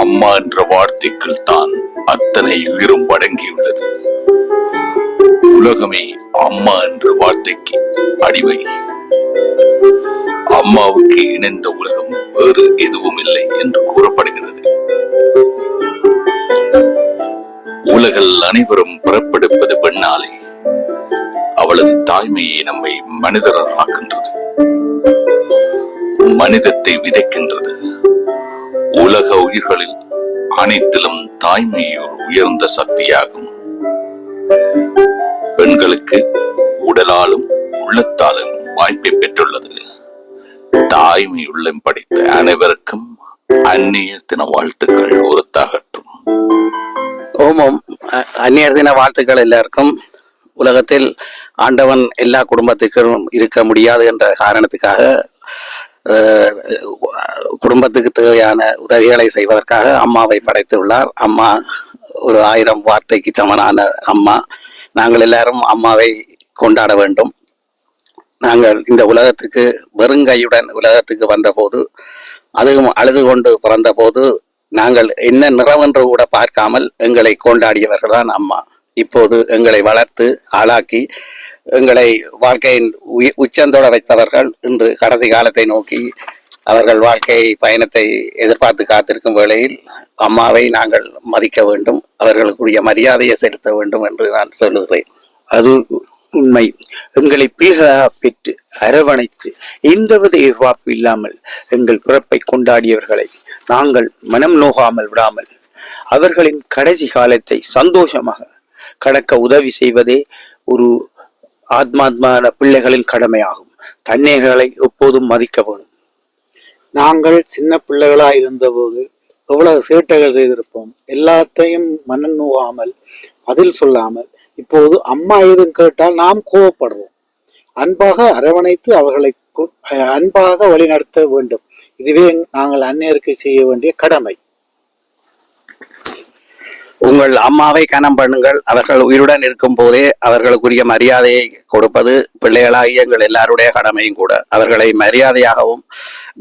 அம்மா என்ற வார்த்தைக்குள் தான் அத்தனை உயிரும் அடங்கியுள்ளது உலகமே அம்மா என்ற வார்த்தைக்கு அடிமை. அம்மாவுக்கு இணைந்த உலகம் வேறு எதுவும் இல்லை என்று கூறப்படுகிறது. உலகில் அனைவரும் பிறப்பெடுப்பது பெண்ணாலே. அவளது தாய்மையை நம்மை மனிதராக்கின்றது மனிதத்தை விதைக்கின்றது. உலக உயிர்களில் அனைத்திலும் தாய்மை ஒரு உயர்ந்த சக்தியாகும். பெண்களுக்கு உடலாலும் உள்ளத்தாலும் வாய்ப்பை பெற்றுள்ளது. தாய்மை உள்ளம் படித்த அனைவருக்கும் அந்நிய தின வாழ்த்துக்கள் உறுத்தாகட்டும் ஓமம் அந்நியர் தின வாழ்த்துக்கள் எல்லாருக்கும். உலகத்தில் ஆண்டவன் எல்லா குடும்பத்துக்கும் இருக்க முடியாது என்ற காரணத்துக்காக குடும்பத்துக்கு தேவையான உதவிகளை செய்வதற்காக அம்மாவை படைத்துள்ளார். அம்மா ஒரு ஆயிரம் வார்த்தைக்கு சமனான அம்மா. நாங்கள் எல்லாரும் அம்மாவை கொண்டாட வேண்டும். நாங்கள் இந்த உலகத்துக்கு வெறுங்கையுடன் உலகத்துக்கு வந்தபோது அதுவும் அழுது கொண்டு பிறந்தபோது நாங்கள் என்ன நிறவென்று கூட பார்க்காமல் எங்களை கொண்டாடியவர்கள் தான் அம்மா. இப்போது எங்களை வளர்த்து ஆளாக்கி எங்களை வாழ்க்கையின் உச்சந்தோட வைத்தவர்கள் இன்று கடைசி காலத்தை நோக்கி அவர்கள் வாழ்க்கை பயணத்தை எதிர்பார்த்து காத்திருக்கும் வேளையில் அம்மாவை நாங்கள் மதிக்க வேண்டும் அவர்களுக்குரிய மரியாதையை செலுத்த வேண்டும் என்று நான் சொல்லுகிறேன். அது உண்மை. எங்களை பிள்ளைகளாக பெற்று அரவணைத்து எந்தவித எதிர்பார்ப்பு இல்லாமல் எங்கள் பிறப்பை கொண்டாடியவர்களை நாங்கள் மனம் நோகாமல் விடாமல் அவர்களின் கடைசி காலத்தை சந்தோஷமாக கடக்க உதவி செய்வதே ஒரு ஆத்மாத்மான பிள்ளைகளின் கடமையாகும். தன்னைகளை எப்போதும் மதிக்க வேணும். நாங்கள் சின்ன பிள்ளைகளாக இருந்தபோது எவ்வளவு சேட்டைகள் செய்திருப்போம். எல்லாத்தையும் மனம் நோகாமல் பதில் சொல்லாமல் இப்போது அம்மா எதுவும் கேட்டால் நாம் கோவப்படுறோம் அன்பாக அரவணைத்து அவர்களை அன்பாக வழிநடத்த வேண்டும். இதுவே நாங்கள் அந்நியருக்கு செய்ய வேண்டிய கடமை. உங்கள் அம்மாவை கனம் பண்ணுங்கள். அவர்கள் உயிருடன் இருக்கும் போதே அவர்களுக்குரிய மரியாதையை கொடுப்பது பிள்ளைகளாகிய எங்கள் எல்லாருடைய கடமையும் கூட. அவர்களை மரியாதையாகவும்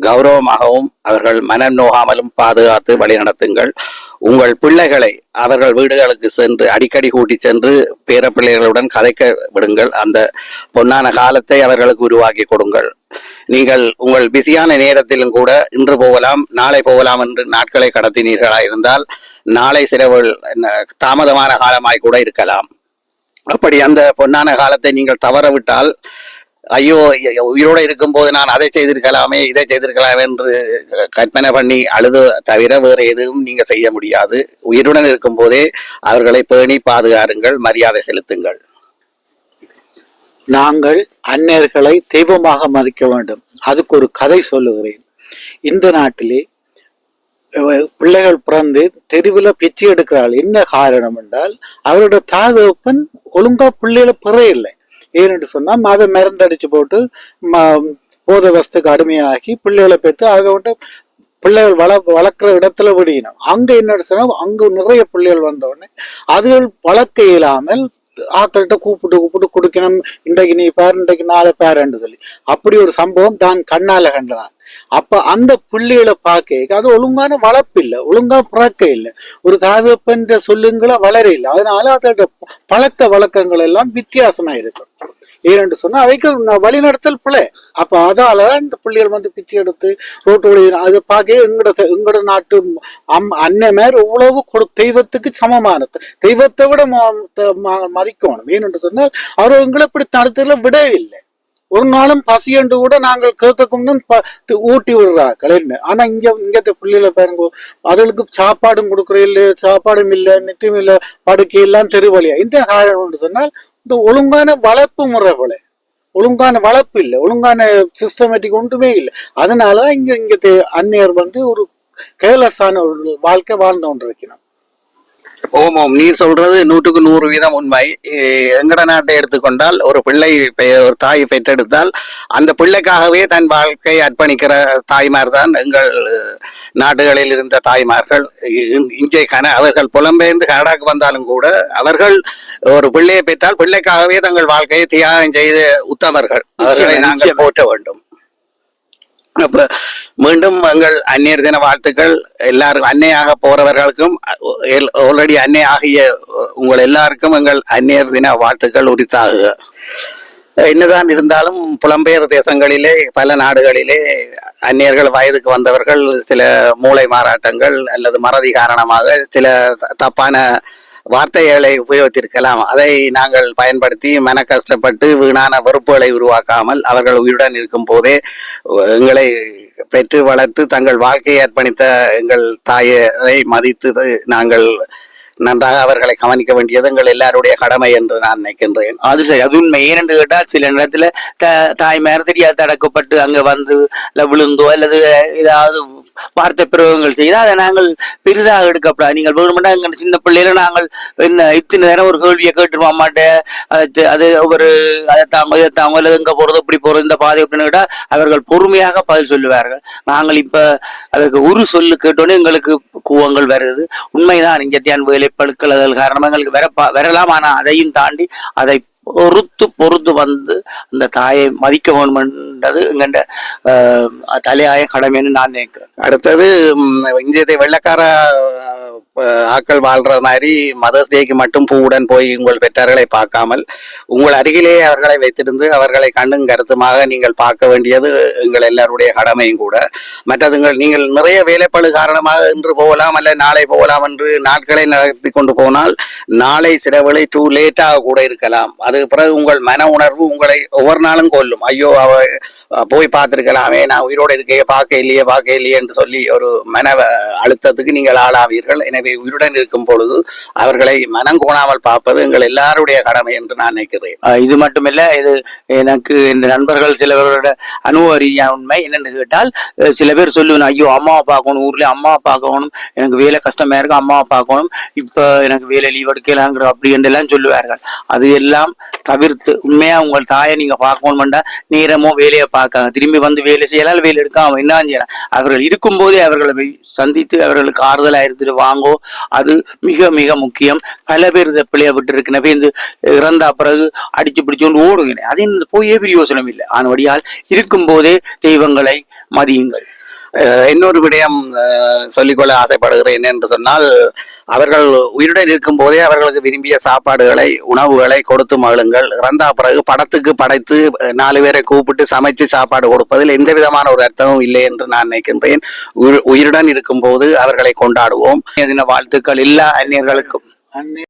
கௌரவமாகவும் அவர்கள் மனம் நோகாமலும் பாதுகாத்து வழிநடத்துங்கள் உங்கள் பிள்ளைகளை அவர்கள் வீடுகளுக்கு சென்று அடிக்கடி கூட்டி சென்று பேர பிள்ளைகளுடன் கதைக்க விடுங்கள். அந்த பொன்னான காலத்தை அவர்களுக்கு உருவாக்கி கொடுங்கள். நீங்கள் உங்கள் பிஸியான நேரத்திலும் கூட இன்று போகலாம் நாளை போகலாம் என்று நாட்களை கடத்தினீர்களா இருந்தால் நாளை சிறவு தாமதமான காலமாய் கூட இருக்கலாம். அப்படி அந்த பொன்னான காலத்தை நீங்கள் தவறவிட்டால் ஐயோ உயிரோடு இருக்கும்போது நான் அதை செய்திருக்கலாமே இதை செய்திருக்கலாமே என்று கற்பனை பண்ணி அழுது தவிர வேறு எதுவும் நீங்க செய்ய முடியாது. உயிருடன் இருக்கும்போதே அவர்களை பேணி பாதுகாருங்கள் மரியாதை செலுத்துங்கள். நாங்கள் அந்நியர்களை தெய்வமாக மதிக்க வேண்டும். அதுக்கு ஒரு கதை சொல்லுகிறேன். இந்த நாட்டிலே பிள்ளைகள் பிறந்து தெருவில் பிச்சை எடுக்கிறாள். என்ன காரணம் என்றால் அவரோட தாதப்பன் ஒழுங்கா பிள்ளைகள பிற இல்லை ஏன்னு சொன்னால் அவன் மருந்தடிச்சு போட்டு ம- போத வஸ்துக்கு அடிமையாகி பிள்ளைகளை பெற்று அதை வந்து பிள்ளைகள் வள வளர்க்குற இடத்துல விடியணும். அங்கே என்ன சொன்னால் அங்கே நிறைய பிள்ளைகள் வந்தவுடனே அதுகள் வளர்க்க இயலாமல் ஆக்கள்கிட்ட கூப்பிட்டு கூப்பிட்டு கொடுக்கணும். இன்றைக்கு நீ பேர் இன்றைக்கு நாளை பேரன்னு சொல்லி. அப்படி ஒரு சம்பவம் தான் கண்ணால கண்டதான் அப்ப அந்த புள்ளிகளை பார்க்க அது ஒழுங்கான வளர்ப்பு இல்லை ஒழுங்கா பிறக்க இல்லை. ஒரு தாதப்பன்ற சொல்லுங்களை வளர இல்லை. அதனால அதோட பழக்க வழக்கங்கள் எல்லாம் வித்தியாசமா இருக்கும். ஏனென்று சொன்னா அவைக்கு வழி வழிநடத்தல் பிள்ளை அப்ப அதாலதான் இந்த பிள்ளைகள் வந்து பிச்சை எடுத்து ரோட்டு வழி அதை பார்க்க எங்கட ச- எங்கட நாட்டு அம் அன்னைமார் எவ்வளவு கொடு தெய்வத்துக்கு சமமானது. தெய்வத்தை விட த- ம- மதிக்கணும். ஏனென்று சொன்னால் அவர் எங்களை இப்படி தடுத்துல விடவில்லை. ஒரு நாளும் பசி என்று கூட நாங்கள் கேட்கக்கும்னு ப- ஊட்டி விடுறா என்ன ஆனா இங்க இங்கத்த பிள்ளைகளை பாருங்க அதுகளுக்கு சாப்பாடும் கொடுக்குற இல்லை சாப்பாடும் இல்லை நித்தியம் இல்லை படுக்கை எல்லாம் தெருவழியா. இந்த காரணம் சொன்னால் இந்த ஒழுங்கான வளர்ப்பு முறை போல. ஒழுங்கான வளர்ப்பு இல்லை ஒழுங்கான சிஸ்டமேட்டிக் ஒன்றுமே இல்லை. அதனாலதான் இங்க இங்க தே- அந்நியர் வந்து ஒரு கேலஸான ஒரு வாழ்க்கை வாழ்ந்து கொண்டிருக்கணும் ஓம் ஓம். நீர் சொல்றது நூற்றுக்கு நூறு வீதம் உண்மை. எங்கட நாட்டை எடுத்துக்கொண்டால் ஒரு பிள்ளை ஒரு தாய் பெற்றெடுத்தால் அந்த பிள்ளைக்காகவே தன் வாழ்க்கையை அர்ப்பணிக்கிற தாய்மார் தான் எங்கள் நாடுகளில் இருந்த தாய்மார்கள். இங்கே கன அவர்கள் புலம்பெயர்ந்து கனடாக்கு வந்தாலும் கூட அவர்கள் ஒரு பிள்ளையை பெற்றால் பிள்ளைக்காகவே தங்கள் வாழ்க்கையை தியாகம் செய்த உத்தமர்கள். அவர்களை நாங்கள். போற்ற வேண்டும். அப்ப மீண்டும் எங்கள் அந்நியர் தின வாழ்த்துக்கள். எல்லாரும் அன்னையாக போறவர்களுக்கும் ஆல்ரெடி அன்னை ஆகிய உங்கள் எல்லாருக்கும் எங்கள் அந்நியர் தின வாழ்த்துக்கள் உரித்தாகுக. என்னதான் இருந்தாலும் புலம்பெயர் தேசங்களிலே பல நாடுகளிலே அந்நியர்கள் வயதுக்கு வந்தவர்கள் சில மூளை மாறாட்டங்கள் அல்லது மறதி காரணமாக சில த- தப்பான வார்த்தைகளை உபயோகித்திருக்கலாம். அதை நாங்கள் பயன்படுத்தி மன கஷ்டப்பட்டு வீணான வெறுப்புகளை உருவாக்காமல் அவர்கள் உயிருடன் இருக்கும் போதே எங்களை பெற்று வளர்த்து தங்கள் வாழ்க்கையை அர்ப்பணித்த எங்கள் தாயரை மதித்து நாங்கள் நன்றாக அவர்களை கவனிக்க வேண்டியது எங்கள் எல்லாருடைய கடமை என்று நான் நினைக்கின்றேன். அது சரி. அது உண்மை. ஏனென்று கேட்டால் சில நேரத்தில் த தாய்மார் தெரியாது தடக்கப்பட்டு அங்கே வந்து விழுந்தோ அல்லது ஏதாவது வார்த்தை பிரயோகங்கள் செய்து அதை நாங்கள் பெரிதாக எடுக்கப்படாது. நீங்கள் வேணுமெண்டா எங்கள் சின்ன பிள்ளையில நாங்கள் என்ன இத்தனை நேரம் ஒரு கேள்வியை கேட்டுருவோம் அம்மாட்ட? அது ஒரு அதை தாங்க இதை தாங்க இல்லை எங்க போறது இப்படி போறது இந்த பாதை அப்படின்னு கேட்டால் அவர்கள் பொறுமையாக பதில் சொல்லுவார்கள். நாங்கள் இப்போ அதுக்கு ஒரு சொல்லு கேட்டோன்னே எங்களுக்கு கூவங்கள் வருது. உண்மைதான் இங்கத்தியான் வேலைப்பழுக்கள் அதன் காரணமாக எங்களுக்கு வர வரலாம். ஆனால் அதையும் தாண்டி அதை பொறுத்து பொறுத்து வந்து அந்த தாயை மதிக்க வேண்டும்ன்றது எங்கண்ட தலையாய கடமைன்னு நான் நினைக்கிறேன். அடுத்தது ம், வெள்ளக்கார ஆக்கள் வாழ்ற மாதிரி மதர்ஸ் டேக்கு மட்டும் பூவுடன் போய் உங்கள் பெற்றார்களை பார்க்காமல் உங்கள் அருகிலேயே அவர்களை வைத்திருந்து அவர்களை கண்ணும் கருத்துமாக நீங்கள் பார்க்க வேண்டியது எங்கள் எல்லாருடைய கடமையும் கூட. மற்றதுங்கள் நீங்கள் நிறைய வேலைப்பழு காரணமாக இன்று போகலாம் அல்ல நாளை போகலாம் என்று நாட்களை நடத்தி கொண்டு போனால் நாளை சில டூ லேட்டாக கூட இருக்கலாம். அது பிறகு உங்கள் மன உணர்வு உங்களை ஒவ்வொரு நாளும் கொல்லும். ஐயோ அவ போய் பார்த்துருக்கலாமே. நான் உயிரோடு இருக்கையே பார்க்க இல்லையே பார்க்க இல்லையே என்று சொல்லி ஒரு மன அழுத்தத்துக்கு நீங்கள் ஆளாவீர்கள். எனவே உயிருடன் இருக்கும் பொழுது அவர்களை மனம் கோணாமல் பார்ப்பது எங்கள் எல்லாருடைய கடமை என்று நான் நினைக்கிறேன். இது மட்டுமில்ல இது எனக்கு இந்த நண்பர்கள் சிலவரோட அனுபவ ரீதியான உண்மை என்னென்னு கேட்டால் சில பேர் சொல்லுவேன் ஐயோ அம்மாவை பார்க்கணும் ஊர்லேயே அம்மாவை பார்க்கணும் எனக்கு வேலை கஷ்டமாக இருக்கும் அம்மாவை பார்க்கணும் இப்போ எனக்கு வேலை லீவ் எடுக்கலாங்கிற அப்படி என்றெல்லாம் சொல்லுவார்கள். அது எல்லாம் தவிர்த்து உண்மையாக உங்கள் தாயை நீங்கள் பார்க்கணும்டா நேரமோ வேலையை பார்க்காங்க. திரும்பி வந்து வேலை செய்யலாம் வேலை எடுக்காம என்ன செய்யலாம் அவர்கள் இருக்கும்போதே அவர்களை போய் சந்தித்து அவர்களுக்கு ஆறுதல் இருந்துட்டு வாங்கோ. அது மிக மிக முக்கியம். பல பேர் இதை பிள்ளைய விட்டு இருக்கனவே இந்த இறந்தா பிறகு அடிச்சு பிடிச்சோண்டு ஓடுங்க அது இந்த போயே பிரயோசனம் இல்லை. ஆனபடியால் இருக்கும்போதே தெய்வங்களை மதியுங்கள். இன்னொரு விடயம் சொல்லிக்கொள்ள ஆசைப்படுகிறேன் என்று சொன்னால் அவர்கள் உயிருடன் இருக்கும் போதே அவர்களுக்கு விரும்பிய சாப்பாடுகளை உணவுகளை கொடுத்து மகிழுங்கள். இறந்தா பிறகு படத்துக்கு படைத்து நாலு பேரை கூப்பிட்டு சமைச்சு சாப்பாடு கொடுப்பதில் எந்த விதமான ஒரு அர்த்தமும் இல்லை என்று நான் நினைக்கின்றேன். உயிர்- உயிருடன் இருக்கும்போது அவர்களை கொண்டாடுவோம். வாழ்த்துக்கள் எல்லா அந்நியர்களுக்கும். அன்னை